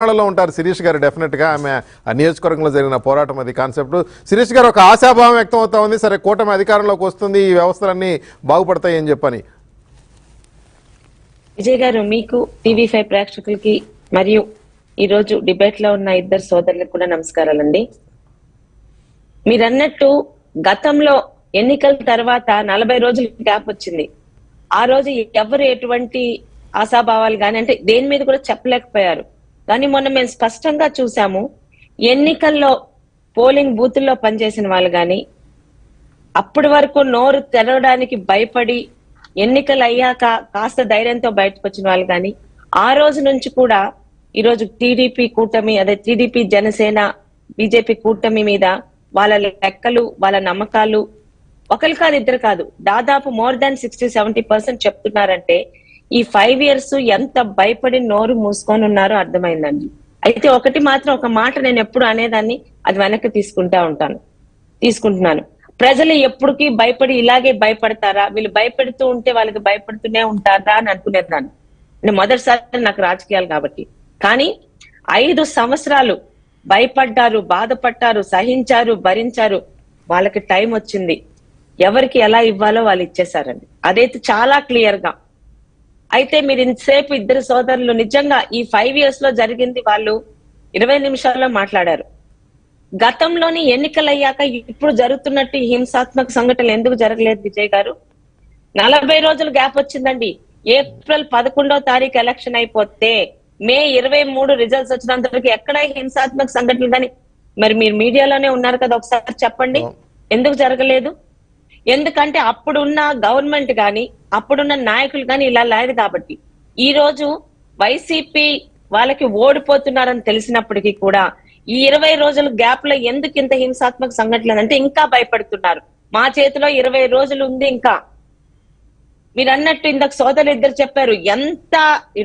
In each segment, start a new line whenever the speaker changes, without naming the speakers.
తెలంగాణలో ఉంటారు శిరీష్ గారు డెఫినెట్గా ఆమె ఆ నియోజకవర్గంలో జరిగిన పోరాటం అది కాన్సెప్ట్. శిరీష్ గారు ఒక ఆశాభావం వ్యక్తం అవుతా ఉంది. సరే కూటమి అధికారంలోకి వస్తుంది. ఈ వ్యవస్థలన్నీ బాగుపడతాయి అని చెప్పని.
విజయ్ గారు మీకు టీవీ ఫైవ్ ప్రేక్షకులకి మరియు ఈ రోజు డిబేట్లో ఉన్న ఇద్దరు సోదరులకు కూడా నమస్కారాలండి. మీరన్నట్టు గతంలో ఎన్నికల తర్వాత నలభై రోజులు గ్యాప్ వచ్చింది. ఆ రోజు ఎవరు ఎటువంటి ఆశాభావాలు కానీ అంటే దేని మీద కూడా చెప్పలేకపోయారు. కానీ మొన్న మేము స్పష్టంగా చూసాము ఎన్నికల్లో పోలింగ్ బూతుల్లో పనిచేసిన వాళ్ళు కానీ అప్పటి వరకు నోరు తెరవడానికి భయపడి ఎన్నికలు అయ్యాక కాస్త ధైర్యంతో బయటకు వచ్చిన వాళ్ళు కానీ ఆ రోజు నుంచి కూడా ఈ రోజు టీడీపీ కూటమి అదే టీడీపీ జనసేన బీజేపీ కూటమి మీద వాళ్ళ లెక్కలు వాళ్ళ నమ్మకాలు ఒకరు కాదు ఇద్దరు కాదు దాదాపు more than sixty seventy percent చెప్తున్నారంటే ఈ ఫైవ్ ఇయర్స్ ఎంత భయపడి నోరు మూసుకొని ఉన్నారో అర్థమైందండి. అయితే ఒకటి మాత్రం ఒక మాట నేను ఎప్పుడు అనేదాన్ని అది వెనక్కి తీసుకుంటా ఉంటాను. తీసుకుంటున్నాను. ప్రజలు ఎప్పటికీ భయపడి ఇలాగే భయపడతారా? వీళ్ళు భయపెడుతూ ఉంటే వాళ్ళకి భయపడుతూనే ఉంటారా అని అనుకునేదాన్ని. నేను మొదటిసారి నాకు రాజకీయాలు కాబట్టి. కానీ ఐదు సంవత్సరాలు భయపడ్డారు బాధపడ్డారు సహించారు భరించారు. వాళ్ళకి టైం వచ్చింది. ఎవరికి ఎలా ఇవ్వాలో వాళ్ళు ఇచ్చేసారండి అదైతే చాలా క్లియర్గా అయితే మీరు ఇంతసేపు ఇద్దరు సోదరులు నిజంగా ఈ ఫైవ్ ఇయర్స్లో జరిగింది వాళ్ళు ఇరవై నిమిషాల్లో మాట్లాడారు. గతంలోని ఎన్నికలయ్యాక ఇప్పుడు జరుగుతున్నట్టు ఈ హింసాత్మక సంఘటనలు ఎందుకు జరగలేదు విజయ్ గారు? నలభై రోజులు గ్యాప్ వచ్చిందండి. ఏప్రిల్ పదకొండో తారీఖు ఎలక్షన్ అయిపోతే మే ఇరవై మూడు రిజల్ట్స్ వచ్చినంతవరకు ఎక్కడ హింసాత్మక సంఘటనలు కానీ మరి మీరు మీడియాలోనే ఉన్నారు కదా ఒకసారి చెప్పండి. ఎందుకు జరగలేదు? ఎందుకంటే అప్పుడున్న గవర్నమెంట్ కానీ అప్పుడున్న నాయకులు కానీ ఇలా లేదు కాబట్టి. ఈ రోజు వైసీపీ వాళ్ళకి ఓడిపోతున్నారని తెలిసినప్పటికీ కూడా ఈ ఇరవై రోజుల గ్యాప్లో ఎందుకు ఇంత హింసాత్మక సంఘటనలు అంటే ఇంకా భయపడుతున్నారు. మా చేతిలో ఇరవై రోజులు ఉంది ఇంకా. మీరు అన్నట్టు ఇందాక సోదరులు ఇద్దరు చెప్పారు ఎంత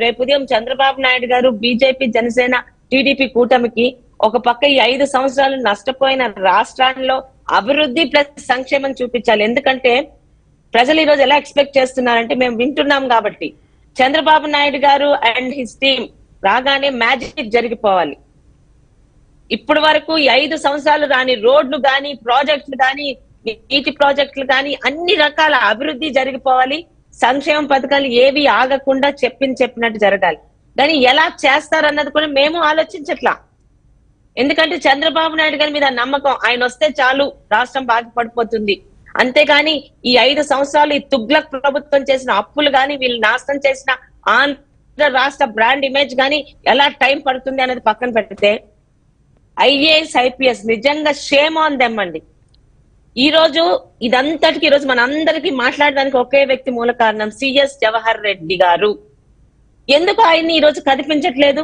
రేపు ఉదయం చంద్రబాబు నాయుడు గారు బీజేపీ జనసేన టీడీపీ కూటమికి ఒక పక్క ఈ ఐదు సంవత్సరాలు నష్టపోయిన రాష్ట్రాల్లో అభివృద్ధి ప్లస్ సంక్షేమం చూపించాలి. ఎందుకంటే ప్రజలు ఈ రోజు ఎలా ఎక్స్పెక్ట్ చేస్తున్నారంటే మేము వింటున్నాం కాబట్టి. చంద్రబాబు నాయుడు గారు అండ్ హిస్ టీమ్ రాగానే మ్యాజిక్ జరిగిపోవాలి. ఇప్పటి వరకు ఈ ఐదు సంవత్సరాలు రాని రోడ్లు గాని ప్రాజెక్టులు గాని నీటి ప్రాజెక్టులు గాని అన్ని రకాల అభివృద్ధి జరిగిపోవాలి. సంక్షేమ పథకాలు ఏవి ఆగకుండా చెప్పింది చెప్పినట్టు జరగాలి. దాన్ని ఎలా చేస్తారన్నది కూడా మేము ఆలోచించట్లా. ఎందుకంటే చంద్రబాబు నాయుడు గారి మీద నమ్మకం. ఆయన వస్తే చాలు రాష్ట్రం బాధపడిపోతుంది అంతేగాని ఈ ఐదు సంవత్సరాలు ఈ తుగ్లక్ ప్రభుత్వం చేసిన అప్పులు గాని వీళ్ళు నాశనం చేసిన ఆంధ్ర రాష్ట్ర బ్రాండ్ ఇమేజ్ గాని ఎలా టైం పడుతుంది అనేది పక్కన పెడితే ఐఏఎస్ ఐపీఎస్ నిజంగా షేమ్ ఆన్ దెమ్ అండి. ఈ రోజు ఇదంతటికి ఈ రోజు మన అందరికి మాట్లాడడానికి ఒకే వ్యక్తి మూల కారణం సిఎస్ జవహర్ రెడ్డి గారు. ఎందుకు ఆయన్ని ఈ రోజు కనిపించట్లేదు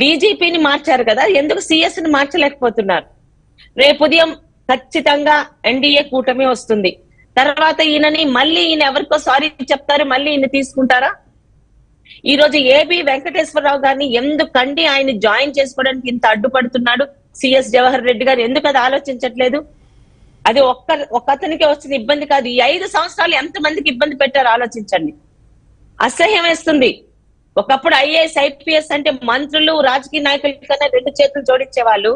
డీజీపీని మార్చారు కదా ఎందుకు సిఎస్ని మార్చలేకపోతున్నారు? రేపు ఉదయం ఖచ్చితంగా ఎన్డీఏ కూటమి వస్తుంది. తర్వాత ఈయనని మళ్ళీ ఈయన ఎవరికో సారీ చెప్తారు మళ్ళీ ఈయన తీసుకుంటారా? ఈ రోజు ఏబి వెంకటేశ్వరరావు గారిని ఎందుకండి ఆయన జాయిన్ చేసుకోవడానికి ఇంత అడ్డుపడుతున్నాడు? సిఎస్ జవహర్ రెడ్డి గారు ఎందుకు అది ఆలోచించట్లేదు? అది ఒక్క ఒక్కతనికే వచ్చిన ఇబ్బంది కాదు. ఈ ఐదు సంవత్సరాలు ఎంత మందికి ఇబ్బంది పెట్టారో ఆలోచించండి. అసహ్యం వేస్తుంది. ఒకప్పుడు ఐఏఎస్ ఐపీఎస్ అంటే మంత్రులు రాజకీయ నాయకుల కన్నా రెండు చేతులు జోడించే వాళ్ళు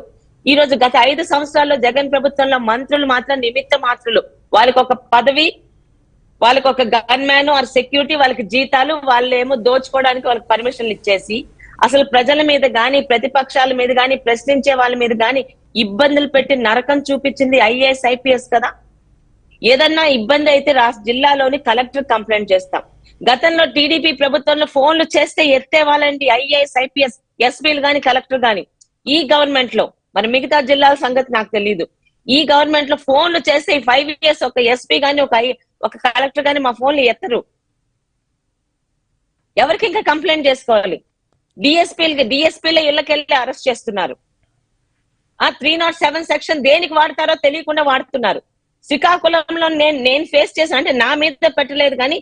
ఈ రోజు గత ఐదు సంవత్సరాల్లో జగన్ ప్రభుత్వంలో మంత్రులు మాత్రం నిమిత్త మాత్రులు. వాళ్ళకి ఒక పదవి వాళ్ళకి ఒక గన్ మ్యాన్ ఆర్ సెక్యూరిటీ వాళ్ళకి జీతాలు వాళ్ళు ఏమో దోచుకోవడానికి వాళ్ళకి పర్మిషన్లు ఇచ్చేసి అసలు ప్రజల మీద గాని ప్రతిపక్షాల మీద గాని ప్రశ్నించే వాళ్ళ మీద గాని ఇబ్బందులు పెట్టి నరకం చూపించింది ఐఏఎస్ ఐపీఎస్ కదా? ఏదన్నా ఇబ్బంది అయితే రా జిల్లాలోని కలెక్టర్ కంప్లైంట్ చేస్తాం. గతంలో టీడీపీ ప్రభుత్వంలో ఫోన్లు చేస్తే ఎత్తే వాళ్ళండి ఐఏఎస్ ఐపీఎస్ ఎస్పీలు గాని కలెక్టర్ గాని. ఈ గవర్నమెంట్లో మరి మిగతా జిల్లాల సంగతి నాకు తెలియదు ఈ గవర్నమెంట్లో ఫోన్లు చేస్తే ఫైవ్ ఇయర్స్ ఒక ఎస్పీ గాని ఒక ఒక కలెక్టర్ గాని మా ఫోన్లు ఎత్తరు. ఎవరికి ఇంకా కంప్లైంట్ చేసుకోవాలి? డిఎస్పీలకి డిఎస్పీల ఇళ్ళకెళ్ళి అరెస్ట్ చేస్తున్నారు. ఆ త్రీ నాట్ సెవెన్ సెక్షన్ దేనికి వాడతారో తెలియకుండా వాడుతున్నారు. శ్రీకాకుళంలో నేను నేను ఫేస్ చేశాను అంటే నా మీద పెట్టలేదు కానీ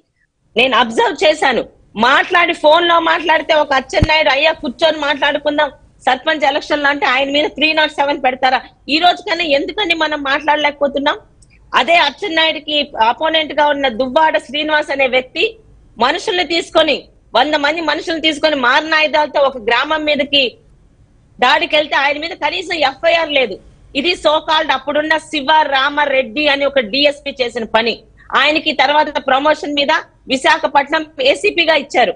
నేను అబ్జర్వ్ చేశాను. మాట్లాడి ఫోన్లో మాట్లాడితే ఒక అచ్చెన్నాయుడు అయ్యా కూర్చొని మాట్లాడుకుందాం. సర్పంచ్ ఎలక్షన్ అంటే ఆయన మీద త్రీ నాట్ సెవెన్ పెడతారా? ఈ రోజు కన్నా ఎందుకని మనం మాట్లాడలేకపోతున్నాం? అదే అచ్చెన్నాయుడికి అపోనెంట్గా ఉన్న దువ్వాడ శ్రీనివాస్ అనే వ్యక్తి మనుషుల్ని తీసుకొని వంద మంది మనుషుల్ని తీసుకొని మారణాయుధాలతో ఒక గ్రామం మీదకి దాడికి వెళ్తే ఆయన మీద కనీసం ఎఫ్ఐఆర్ లేదు. ఇది సోకాల్డ్ అప్పుడున్న శివ రామ రెడ్డి అని ఒక డిఎస్పి చేసిన పని. ఆయనకి తర్వాత ప్రమోషన్ మీద విశాఖపట్నం ఏసీపీగా ఇచ్చారు.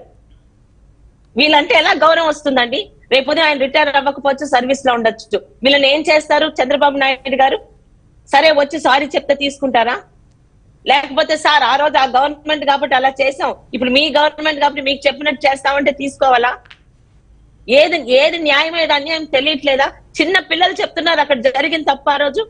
వీళ్ళంటే ఎలా గౌరవం వస్తుందండి? రేపు ఉదయం ఆయన రిటైర్ అవ్వకపోవచ్చు సర్వీస్లో ఉండొచ్చు. వీళ్ళని ఏం చేస్తారు? చంద్రబాబు నాయుడు గారు? సరే వచ్చి సారీ చెప్తే తీసుకుంటారా? లేకపోతే సార్ ఆ రోజు ఆ గవర్నమెంట్ కాబట్టి అలా చేసాం ఇప్పుడు మీ గవర్నమెంట్ కాబట్టి మీకు చెప్పినట్టు చేస్తామంటే తీసుకోవాలా? ఏది ఏది న్యాయం ఏది అన్యాయం తెలియట్లేదా? చిన్న పిల్లలు చెప్తున్నారు అక్కడ జరిగిన తప్ప ఆ రోజు.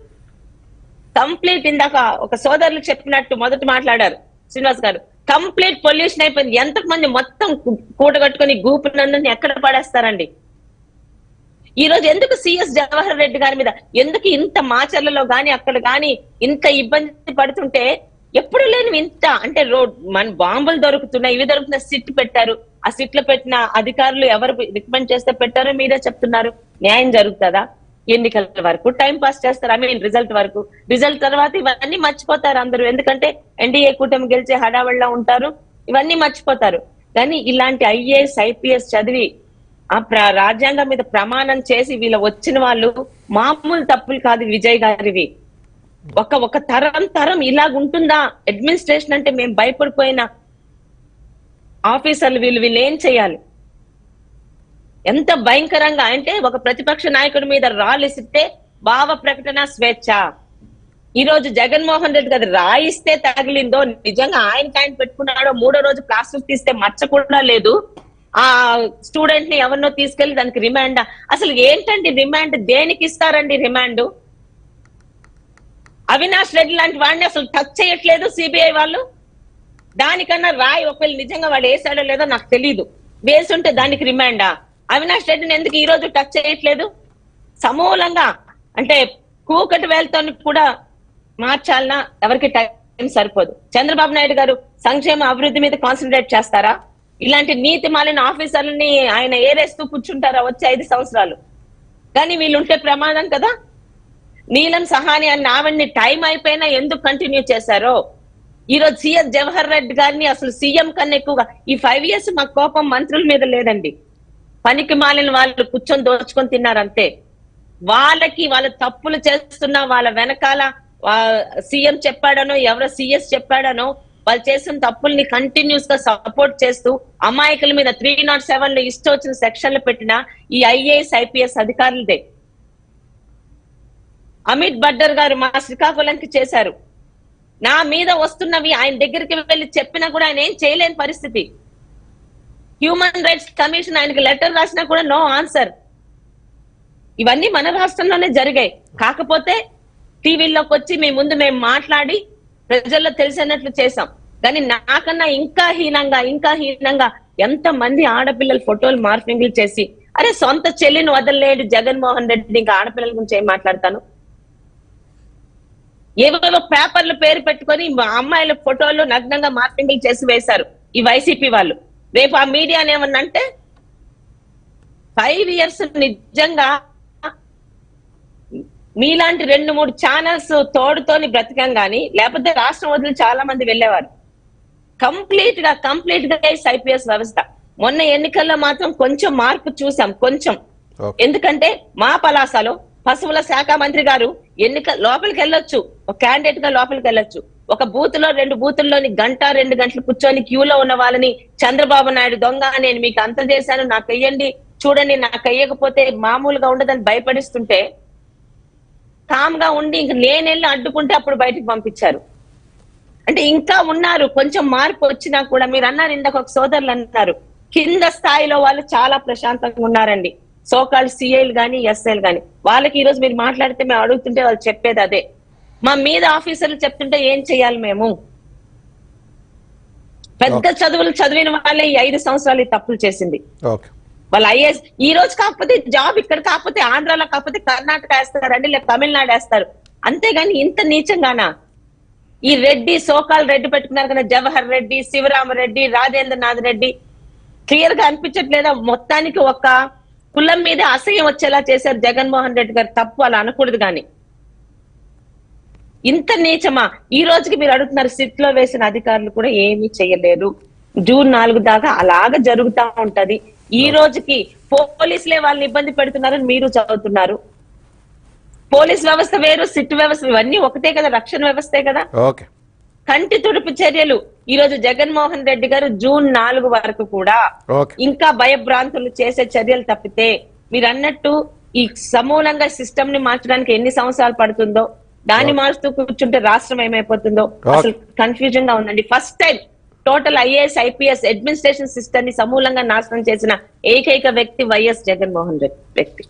కంప్లీట్ ఇందాక ఒక సోదరులు చెప్పినట్టు మొదట మాట్లాడారు శ్రీనివాస్ గారు. కంప్లీట్ పొల్యూషన్ అయిపోయింది. ఎంతకు మంది మొత్తం కు- కూడగట్టుకుని గూపు నన్ను ఎక్కడ పడేస్తారండి? ఈ రోజు ఎందుకు సిఎస్ జవహర్ రెడ్డి గారి మీద ఎందుకు ఇంత మాచర్లలో గాని అక్కడ గాని ఇంత ఇబ్బంది పడుతుంటే ఎప్పుడు లేని ఇంత? అంటే రోడ్ మన బాంబులు దొరుకుతున్నాయి ఇవి దొరుకుతున్నాయి సిట్ పెట్టారు. ఆ సిట్లో పెట్టిన అధికారులు ఎవరు రికమెండ్ చేస్తే పెట్టారో మీరే చెప్తున్నారు. న్యాయం జరుగుతుందా? ఎన్నికల వరకు టైం పాస్ చేస్తారు ఐ మీన్ రిజల్ట్ వరకు. రిజల్ట్ తర్వాత ఇవన్నీ మర్చిపోతారు అందరూ. ఎందుకంటే ఎన్డీఏ కూటమి గెలిచే హడావడిలో ఉంటారు ఇవన్నీ మర్చిపోతారు. కానీ ఇలాంటి ఐఏఎస్ ఐపీఎస్ చదివి ఆ ప్ర- రాజ్యాంగం మీద ప్రమాణం చేసి వీళ్ళ వచ్చిన వాళ్ళు మామూలు తప్పులు కాదు విజయ్ గారివి. ఒక ఒక తరం తరం ఇలాగ ఉంటుందా? అడ్మినిస్ట్రేషన్ అంటే మేము భయపడిపోయిన ఆఫీసర్లు వీళ్ళు వీళ్ళు ఏం చేయాలి? ఎంత భయంకరంగా అంటే ఒక ప్రతిపక్ష నాయకుడి మీద రాలిసిస్తే భావ ప్రకటన స్వేచ్ఛ. ఈ రోజు జగన్మోహన్ రెడ్డి గారు రాయిస్తే తగిలిందో నిజంగా ఆయనకి ఆయన పెట్టుకున్నాడో మూడో రోజు ప్లాస్టిక్ తీస్తే మచ్చ కూడా లేదు. ఆ స్టూడెంట్ని ఎవరినో తీసుకెళ్ళి దానికి రిమాండ్. అసలు ఏంటండి రిమాండ్? దేనికి ఇస్తారండి రిమాండ్? అవినాష్ రెడ్డి లాంటి వాడిని అసలు టచ్ చేయట్లేదు సిబిఐ వాళ్ళు? దానికన్నా రాయి ఒకవేళ నిజంగా వాళ్ళు వేసాడో లేదో నాకు తెలియదు వేసుంటే దానికి రిమాండా? అవినాష్ రెడ్డిని ఎందుకు ఈ రోజు టచ్ చేయట్లేదు? సమూలంగా అంటే కూకటి వేలతో కూడా మార్చాలన్నా ఎవరికి టైం సరిపోదు. చంద్రబాబు నాయుడు గారు సంక్షేమ అభివృద్ధి మీద కాన్సన్ట్రేట్ చేస్తారా? ఇలాంటి నీతి మాలిన ఆఫీసర్లని ఆయన ఏరేస్తూ కూర్చుంటారా వచ్చే ఐదు సంవత్సరాలు? కానీ వీళ్ళుంటే ప్రమాదం కదా? నీలం సహాని అన్న ఆవిడ్ని టైం అయిపోయినా ఎందుకు కంటిన్యూ చేశారో? ఈ రోజు సీఎస్ జవహర్ రెడ్డి గారిని అసలు సీఎం కన్నా ఎక్కువగా ఈ ఫైవ్ ఇయర్స్ మా కోపం మంత్రుల మీద లేదండి. పనికి మాలిన వాళ్ళు కూర్చొని దోచుకొని తిన్నారు అంతే వాళ్ళకి వాళ్ళ తప్పులు చేస్తున్న వాళ్ళ వెనకాల సీఎం చెప్పాడనో ఎవరో సిఎస్ చెప్పాడనో వాళ్ళు చేసిన తప్పుల్ని కంటిన్యూస్గా సపోర్ట్ చేస్తూ అమాయకుల మీద త్రీ నాట్ సెవెన్లో ఇష్టం వచ్చిన సెక్షన్లు పెట్టిన ఈ ఐఏఎస్ ఐపీఎస్ అధికారులదే. అమిత్ బడ్డర్ గారు మా శ్రీకాకుళంకి చేశారు. నా మీద వస్తున్నవి ఆయన దగ్గరికి వెళ్ళి చెప్పినా కూడా ఆయన ఏం చేయలేని పరిస్థితి. హ్యూమన్ రైట్స్ కమిషన్ ఆయనకి లెటర్ రాసినా కూడా నో ఆన్సర్ ఇవన్నీ మన రాష్ట్రంలోనే జరిగాయి. కాకపోతే టీవీలోకి వచ్చి మీ ముందు మేము మాట్లాడి ప్రజల్లో తెలిసినట్లు చేసాం కానీ నాకన్నా ఇంకా హీనంగా ఇంకా హీనంగా ఎంత మంది ఆడపిల్లల ఫోటోలు మార్ఫింగ్లు చేసి అరే సొంత చెల్లిని వదలలేడు జగన్మోహన్ రెడ్డి ఇంకా ఆడపిల్లల గురించి ఏం మాట్లాడతాను? ఏవేవో పేపర్లు పేరు పెట్టుకొని మా అమ్మాయిల ఫోటోలు నగ్నంగా మార్పింగ్లు చేసి వేశారు ఈ వైసీపీ వాళ్ళు. రేపు ఆ మీడియా ఏమన్నంటే ఫైవ్ ఇయర్స్ నిజంగా మీలాంటి రెండు మూడు ఛానల్స్ తోడుతోని బ్రతికాం గాని లేకపోతే రాష్ట్రం వదిలి చాలా మంది వెళ్ళేవారు. కంప్లీట్గా కంప్లీట్గా ఐపీఎస్ వ్యవస్థ. మొన్న ఎన్నికల్లో మాత్రం కొంచెం మార్పు చూసాం కొంచెం. ఎందుకంటే మా పలాసలో పశువుల శాఖ మంత్రి గారు ఎన్నిక లోపలికి వెళ్ళొచ్చు ఒక క్యాండిడేట్గా లోపలికి వెళ్ళొచ్చు ఒక బూత్లో రెండు బూతుల్లోని గంట రెండు గంటలు కూర్చొని క్యూలో ఉన్న వాళ్ళని చంద్రబాబు నాయుడు దొంగ నేను మీకు అంత చేశాను నాకు అయ్యండి చూడండి నాకు అయ్యకపోతే మామూలుగా ఉండదని భయపడిస్తుంటే కామ్గా ఉండి ఇంక నేనెళ్ళి అడ్డుకుంటే అప్పుడు బయటికి పంపించారు. అంటే ఇంకా ఉన్నారు. కొంచెం మార్పు వచ్చినా కూడా మీరు అన్నారు ఇందాక ఒక సోదరులు అన్నారు కింద స్థాయిలో వాళ్ళు చాలా ప్రశాంతంగా ఉన్నారండి. సోకాల్ సిఐలు గాని ఎస్ఐలు కానీ వాళ్ళకి ఈ రోజు మీరు మాట్లాడితే మేము అడుగుతుంటే వాళ్ళు చెప్పేది అదే. మా మీద ఆఫీసర్లు చెప్తుంటే ఏం చెయ్యాలి మేము? పెద్ద చదువులు చదివిన వాళ్ళే ఈ ఐదు సంవత్సరాలు తప్పులు చేసింది. వాళ్ళు ఐఏఎస్ ఈ రోజు కాకపోతే జాబ్ ఇక్కడ కాకపోతే ఆంధ్రాలో కాకపోతే కర్ణాటక వేస్తారండి లేక తమిళనాడు వేస్తారు. అంతేగాని ఇంత నీచంగానా? ఈ రెడ్డి సోకాల్ రెడ్డి పెట్టుకున్నారు కదా జవహర్ రెడ్డి శివరామరెడ్డి రాజేంద్రనాథ్ రెడ్డి. క్లియర్గా అనిపించట్లేదా? మొత్తానికి ఒక కులం మీద అసహ్యం వచ్చేలా చేశారు జగన్మోహన్ రెడ్డి గారు. తప్పు అలా అనకూడదు కానీ. ఇంత నీచమా? ఈ రోజుకి మీరు అడుగుతున్నారు సిట్లో వేసిన అధికారులు కూడా ఏమీ చేయలేరు. జూన్ నాలుగు దాకా అలాగ జరుగుతా ఉంటది. ఈ రోజుకి పోలీసులే వాళ్ళని ఇబ్బంది పెడుతున్నారని మీరు చదువుతున్నారు. పోలీస్ వ్యవస్థ వేరు సిట్ వ్యవస్థ ఇవన్నీ ఒకటే కదా రక్షణ వ్యవస్థే కదా. కంటి తుడుపు చర్యలు. ఈ రోజు జగన్మోహన్ రెడ్డి గారు జూన్ నాలుగు వరకు కూడా ఇంకా భయభ్రాంతులు చేసే చర్యలు తప్పితే మీరు అన్నట్టు ఈ సమూలంగా సిస్టమ్ని మార్చడానికి ఎన్ని సంవత్సరాలు పడుతుందో దాన్ని మారుస్తూ కూర్చుంటే రాష్ట్రం ఏమైపోతుందో? అసలు కన్ఫ్యూజన్గా ఉందండి. First time total IAS IPS administration సిస్టమ్ని సమూలంగా నాశనం చేసిన ఏకైక వ్యక్తి వైఎస్ జగన్మోహన్ రెడ్డి వ్యక్తి.